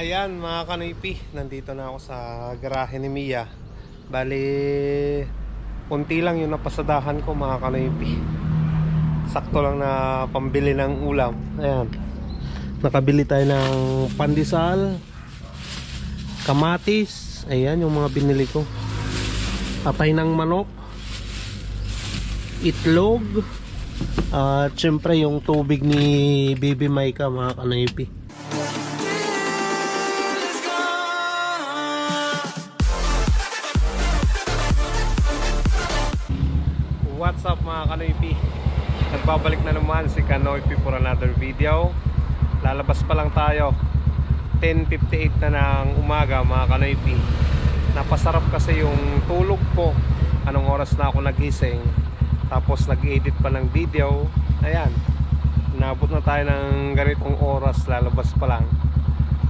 Ayan mga kanoypi, nandito na ako sa garahe ni Mia. Bali, unti lang yung napasadahan ko mga kanoypi. Sakto lang na pambili ng ulam. Ayan. Nakabili tayo ng pandesal, kamatis. Ayan yung mga binili ko. Patay ng manok, itlog, at syempre yung tubig ni Baby Maika mga kanoypi. Kanoypi? Nagbabalik na naman si Kanoypi for another video. Lalabas pa lang tayo. 10.58 na ng umaga mga Kanoypi. Napasarap kasi yung tulog ko. Anong oras na ako nagising. Tapos nag-edit pa ng video. Ayan. Nabot na tayo ng ganitong oras Lalabas pa lang.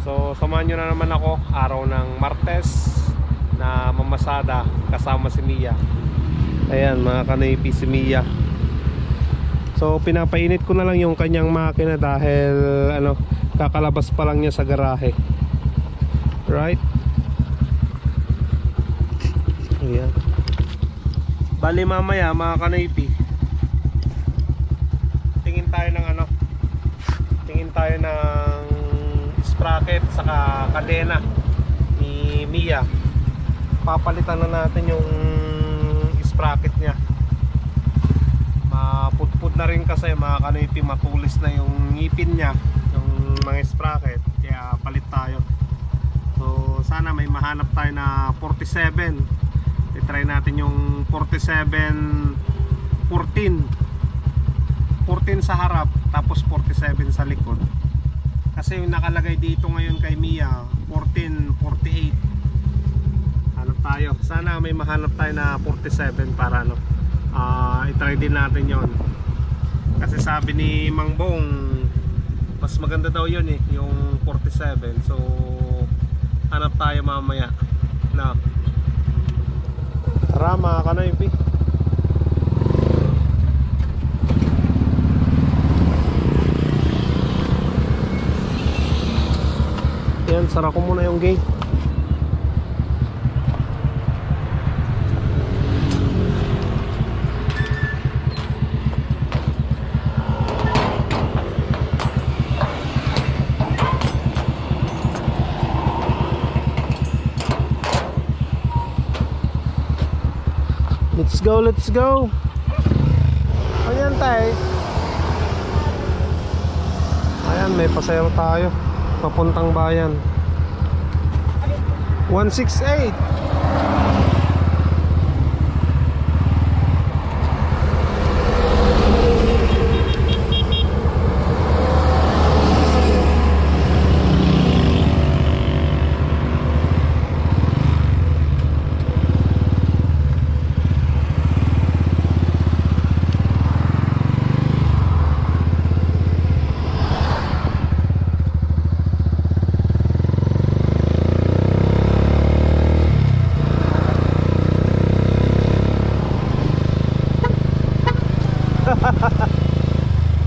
So samahan nyo na naman ako. Araw ng Martes Na mamasada Kasama si Mia Ayan mga kanipi si Mia. So pinapainit ko na lang yung kanyang makina dahil ano kakalabas pa lang niya sa garahe. Right? Ayan. Bali mamaya mga kanipi Tingin tayo ng ano Tingin tayo ng sprocket saka kadena ni Mia. Papalitan na natin yung sprocket niya. Mapudpud na rin kasi mga kanipi matulis na yung ngipin niya yung mga sprocket. Kaya palit tayo. So sana may mahanap tayo na 47 i-try natin yung 47 14 14 sa harap tapos 47 sa likod. Kasi yung nakalagay dito ngayon kay Mia 14 48 hanap tayo. Sana may mahanap tayo na 47 para ano ah i-try din natin yon kasi sabi ni Mang Bong mas maganda daw yun eh yung 47 so hanap tayo mamaya na tara mga kanoypi. Yan sara ko muna yung gate Go, let's go. Ayan tayo. Ayan, may pasayro tayo. Papuntang bayan. 168.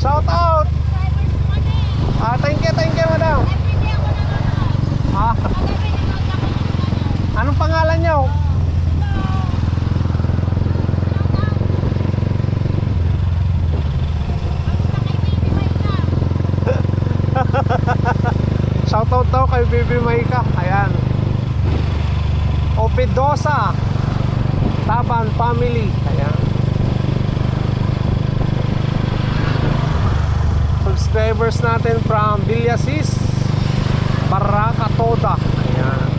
Shout out! Ah, thank you, thank you, madam. Ah, anong pangalan niyo? Shout out daw kay Baby Maika. Ayan. Opidosa. Taban Family. Ayan. Subscribers natin from Villasis Barraca Toda ayan.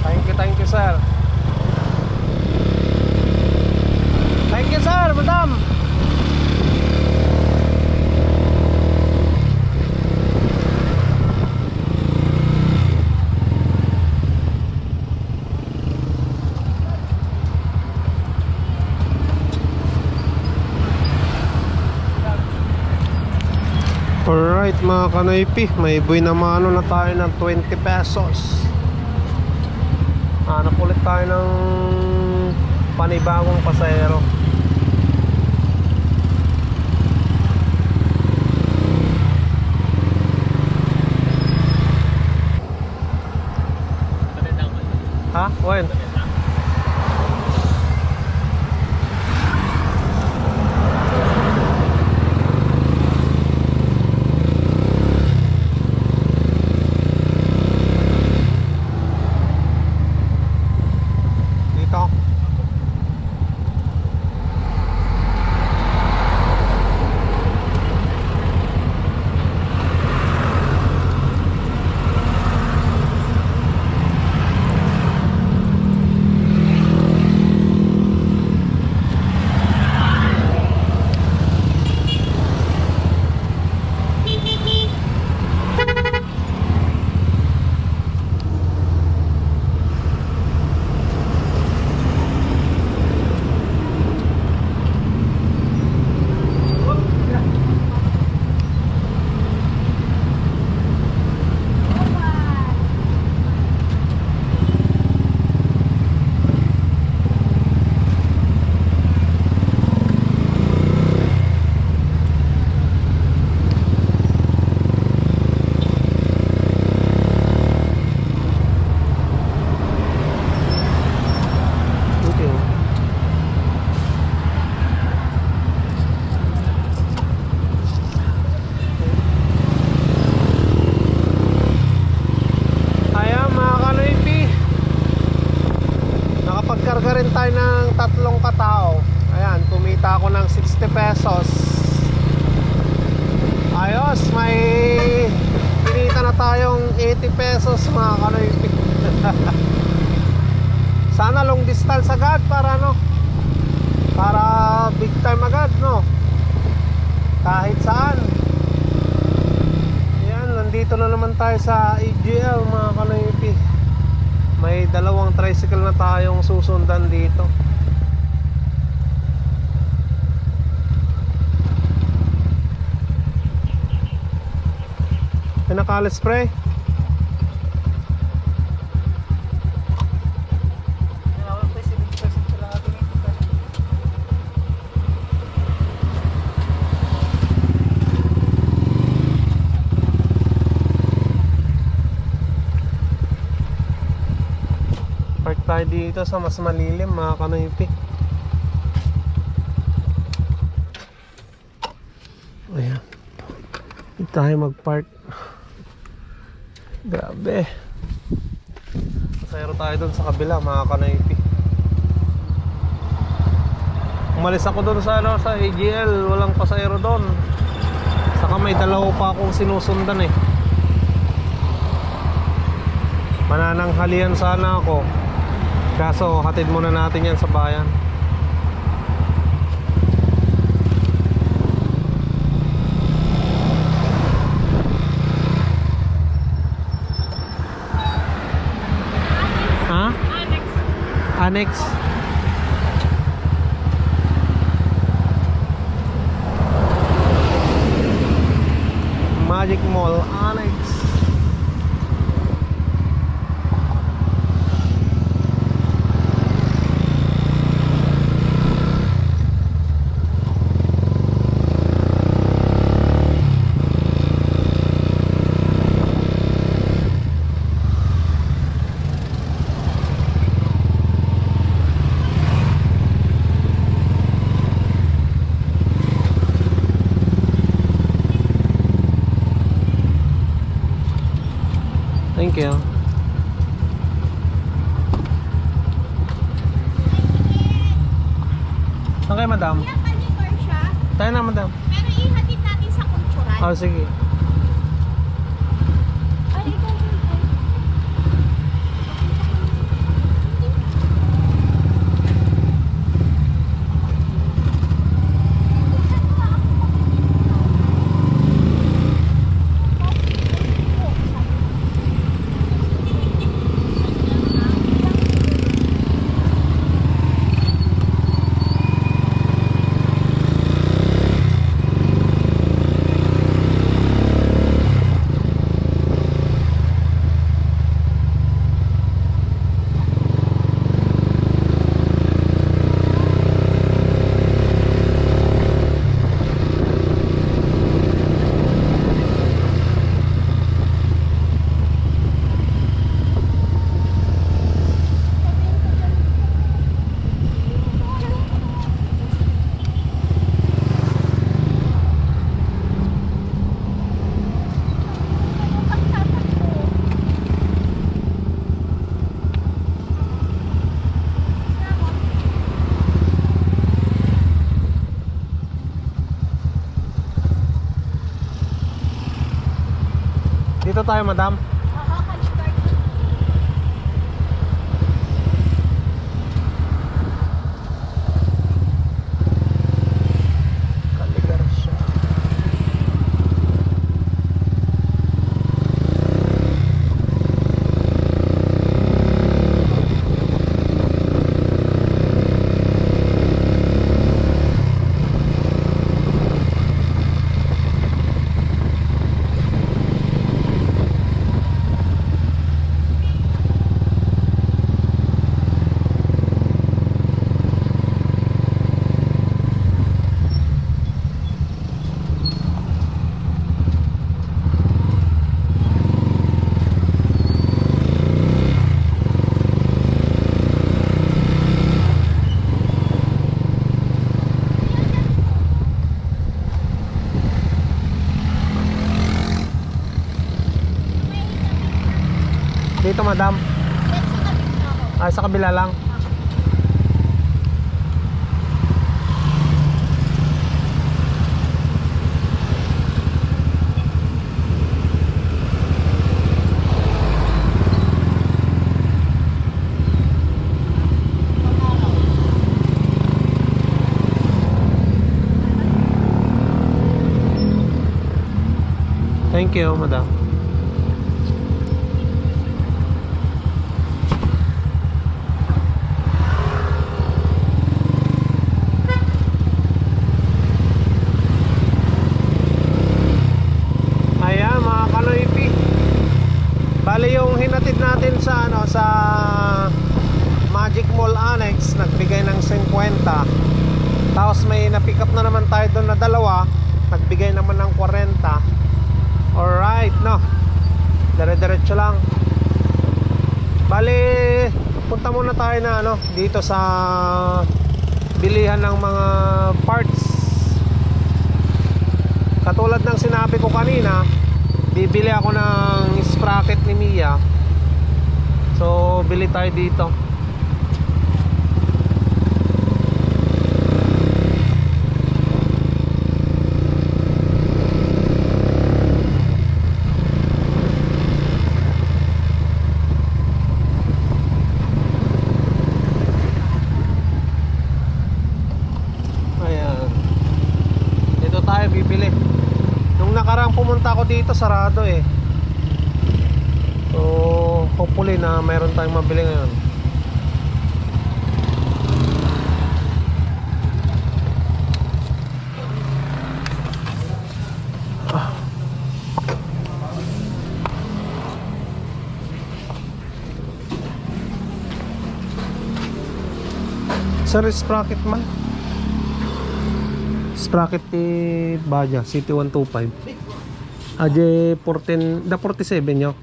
Thank you thank you sir mga kanoypi may buy na mano na tayo ng 20 pesos hanap ulit tayo ng panibagong pasahero ha? when? 80 pesos mga kanoypi. Sana long distance agad para ano? Para big time agad, no? Kahit saan. Yan, nandito na naman tayo sa AGL mga kanoypi. May dalawang tricycle na tayong susundan dito. Pinakala spray. Park tayo dito sa mas malilim mga kanoypi. Ayan. Dito tayo mag-park. Grabe. Pasayro tayo dun sa kabila mga kanoypi. Umalis ako dun sa, ano, sa AGL. Walang pasayro dun. Saka may dalawa pa akong sinusundan eh. Manananghalian sana ako. Kaso hatid muna natin yan sa bayan. Ha? Alex. Annex. Magic Mall Annex. Thank you. Saan kayo, madam? Kuya, palikor siya. Tayo na, madam. Pero ihatid natin sa kultural. Oh, sige. Ay, ikaw yun. ay. Dito tayo, madam. kabila lang. Thank you, madam. Punta muna tayo na ano dito sa bilihan ng mga parts Katulad ng sinabi ko kanina, bibili ako ng sprocket ni Mia. So, bili tayo dito. Ayan. Dito tayo bibili. Nung nakarang pumunta ako dito, sarado eh. So, hopefully na mayroon tayong mabili ngayon. Ah. Sir, sprocket man. Sprocket ni Baja, City 125. Aje 14, da 47 nyo.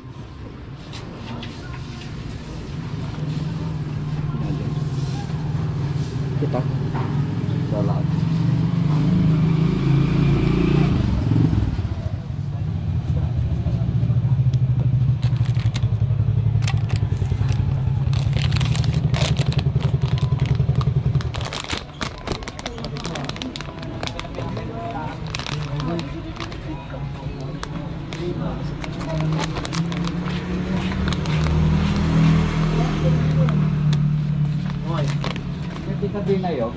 Kita din na yun.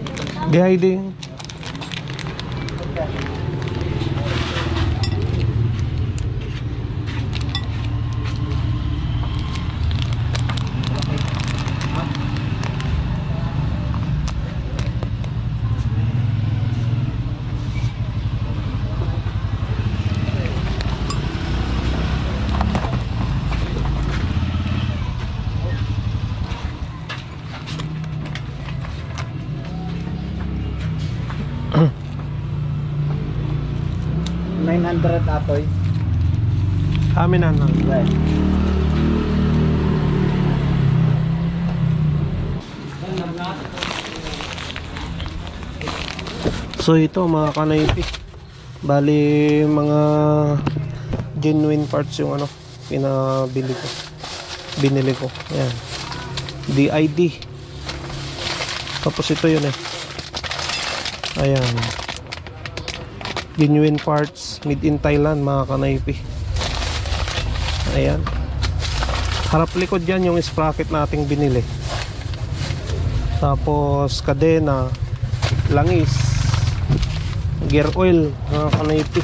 DID. Nine hundred atoy. Amin na lang. Right. So ito mga kanaypi. Bali mga genuine parts yung ano pinabili ko. Binili ko. Ayan. DID. Tapos ito yun eh. Ayan. Genuine parts made in Thailand mga kanaypi. Ayan. Harap likod yan yung sprocket nating binili. Tapos kadena, langis, gear oil, mga kanaypi.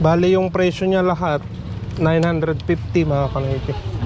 Bali yung presyo niya lahat 950 mga kanaypi.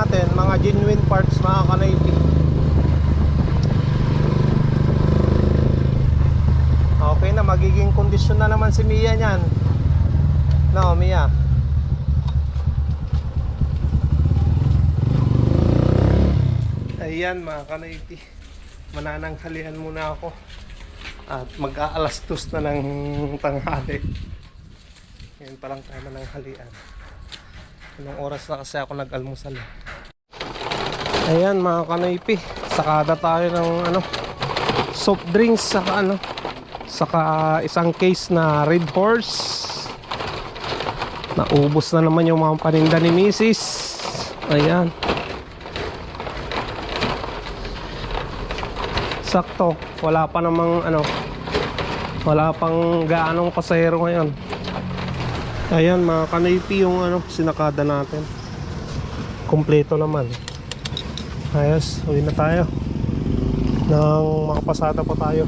natin mga genuine parts mga kanaypi. Okay na magiging kondisyon na naman si Mia nyan no Mia. Ayan mga kanaypi. Manananghalian muna ako. At mag-aalastos na ng tanghali. Ngayon palang tama ng halian Anong oras na kasi ako nag-almusal. eh. Ayan mga kanaypi. Sakada tayo ng ano soft drinks saka ano saka isang case na Red Horse. Naubos na naman yung mga paninda ni Mrs. Ayan. Sakto, wala pa namang ano wala pang gaanong pasahero ngayon. Ayan mga kanaypi yung ano sinakada natin. Kompleto naman. Ayos, uwi na tayo. Nang makapasada pa tayo.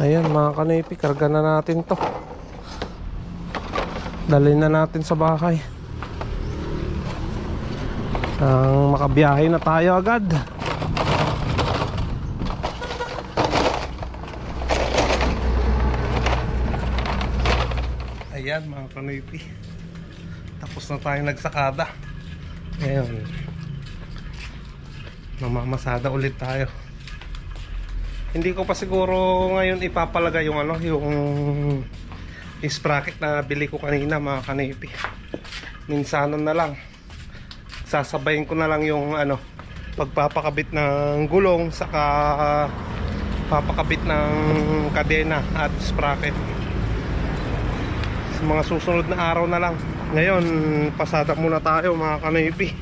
Ayan mga kanipi, karga na natin to. Dalhin na natin sa bahay. Ang makabiyahe na tayo agad. Ayan mga kanipi. Tapos na tayo nagsakada. Ngayon. Mamamasada ulit tayo. Hindi ko pa siguro ngayon ipapalagay yung ano, yung sprocket na bili ko kanina mga kanipi. Minsanan na lang. Sasabayin ko na lang yung ano, pagpapakabit ng gulong saka papakabit ng kadena at sprocket. Sa mga susunod na araw na lang. Ngayon, pasada muna tayo mga kanipi.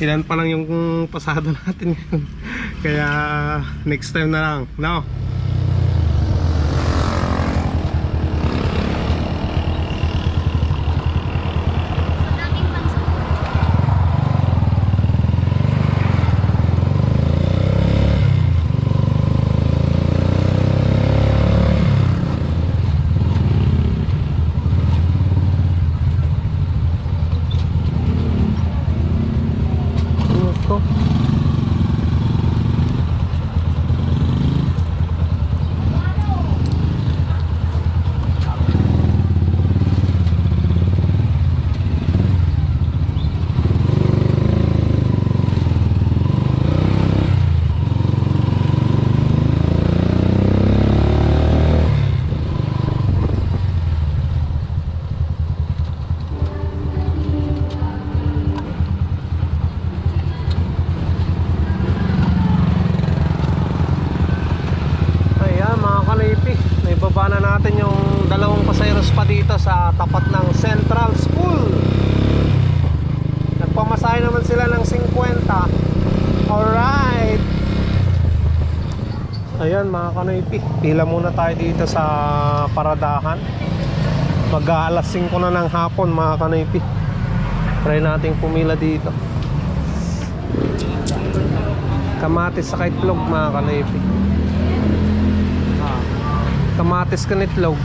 Ilan pa lang yung pasada natin ngayon. Kaya next time na lang, no? Madaming bansa. Ito. Ayan mga kanipi, naibaba na natin yung dalawang pasayeros pa dito sa tapat ng Central School. Nagpamasahe naman sila ng 50. Alright. Kanipi, pila muna tayo dito sa paradahan. Mag-aalas 5 na ng hapon mga kanipi. Try nating pumila dito. Kamatis sa itlog mga kanipi. Kamatis ka nitlog.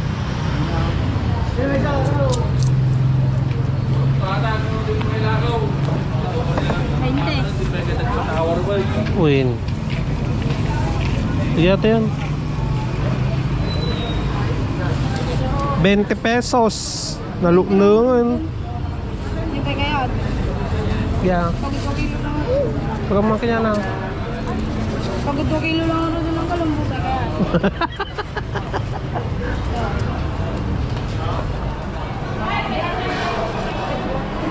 Hindi. Win. Iyata yan. 20 pesos. Nalungan. Hindi pa kaya. Yeah. Pagod 2 kilo lang. Pagka mga kanya na. Pagod 2 kilo lang ako ng kalambutan kaya.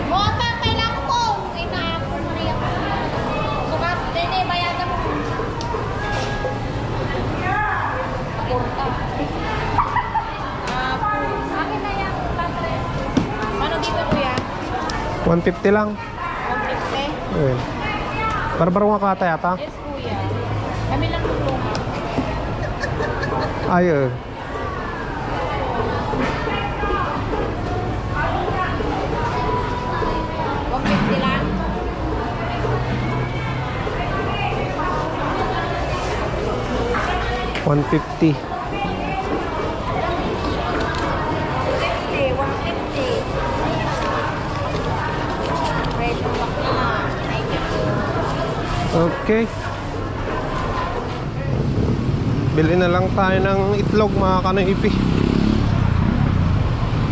Bota, kailangan ko. Ina ako Maria. Sukat, dene, bayagan mo. Bota. Ah, akin na yan. Tatre. Ano dito kuya? 150 lang. 150? Ayun. Barbaro nga kata yata. Yes, kuya. Kami lang tulungan. 50 lang. One fifty. Okay. Bili na lang tayo ng itlog mga kanoipi.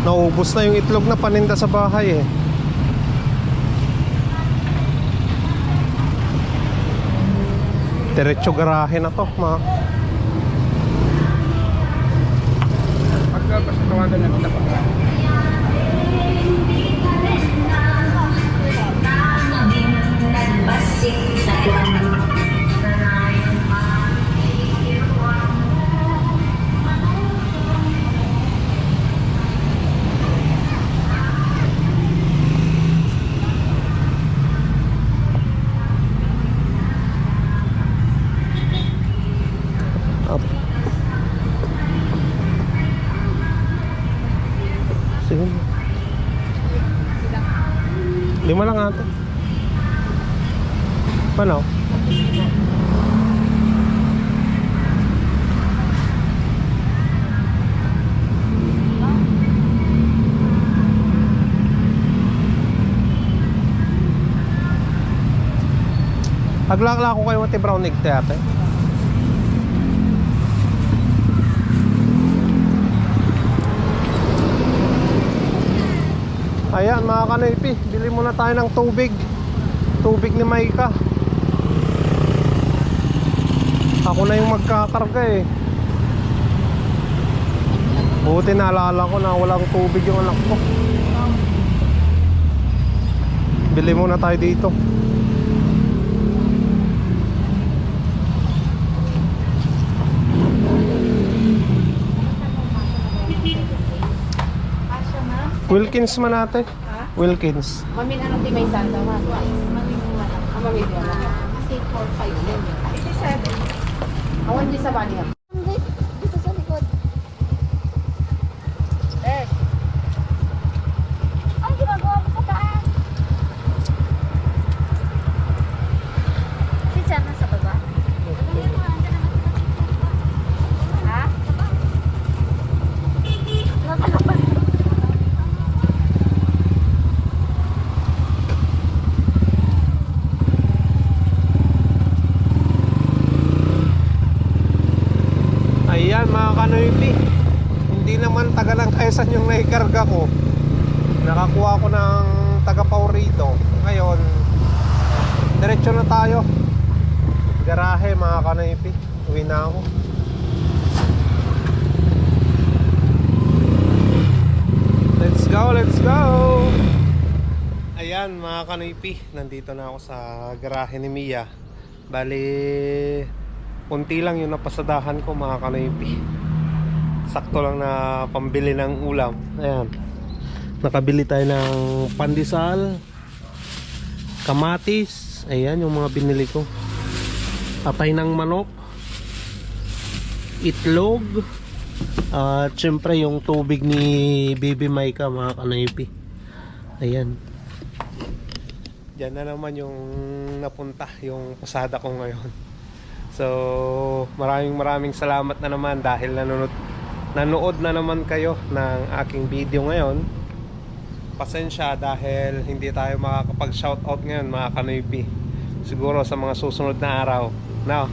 Naubos na yung itlog na paninda sa bahay eh. Diretso garahe na to mga Pagka basta tawagan na kita Aglakla ko kayo mati brown egg te ate. Ayan mga kanoypi, bili muna tayo ng tubig. Tubig ni Maika. Ako na yung magkakarga eh. Buti naalala ko na walang tubig yung anak ko. Bili muna tayo dito. Wilkins man natin. Ha? Wilkins. Mamin, ano di may sanda man? Ah, mamin di wala. Kasi 4-5 yan. 87. Awan di sa bani ha. Dito sa likod. Eh, Ay, ginagawa mo sa taas. Si Chan nasa baba? Ha? Nakalapas. Mga kanoypi Hindi naman tagalang kaysan yung naikarga ko. Nakakuha ko ng taga Paurito Ngayon Diretso na tayo. Garahe mga kanoypi Uwi na ako. Let's go, let's go! Ayan mga kanoypi Nandito na ako sa garahe ni Mia. Bali Kunti lang yung napasadahan ko mga kanoypi Sakto lang na pambili ng ulam. Ayan. Nakabili tayo ng pandesal Kamatis. Ayan yung mga binili ko. Patay ng manok Itlog At syempre yung tubig ni Baby Maika mga kanoypi Ayan. Diyan na naman yung napunta Yung pasada ko ngayon. So, maraming maraming salamat na naman dahil nanonood, nanood na naman kayo ng aking video ngayon. Pasensya dahil hindi tayo makakapag-shoutout ngayon mga kanoypi. Siguro sa mga susunod na araw. Now,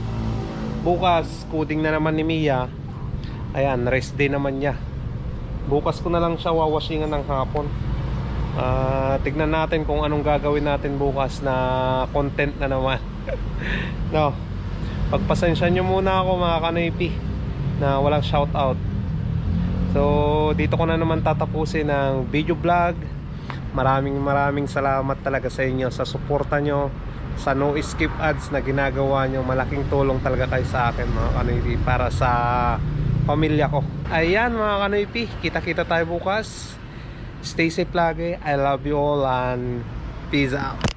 bukas, coding na naman ni Mia. Ayan, rest day naman niya. Bukas ko na lang siya wawashingan ng hapon. Ah, tignan natin kung anong gagawin natin bukas na content na naman. no. Pagpasensya nyo muna ako mga kanoypi na walang shoutout. So, dito ko na naman tatapusin ang video vlog. Maraming maraming salamat talaga sa inyo sa suporta nyo sa no skip ads na ginagawa nyo. Malaking tulong talaga kayo sa akin mga kanoypi para sa pamilya ko. Ayan mga kanoypi, kita-kita tayo bukas. Stay safe lagi. I love you all and peace out.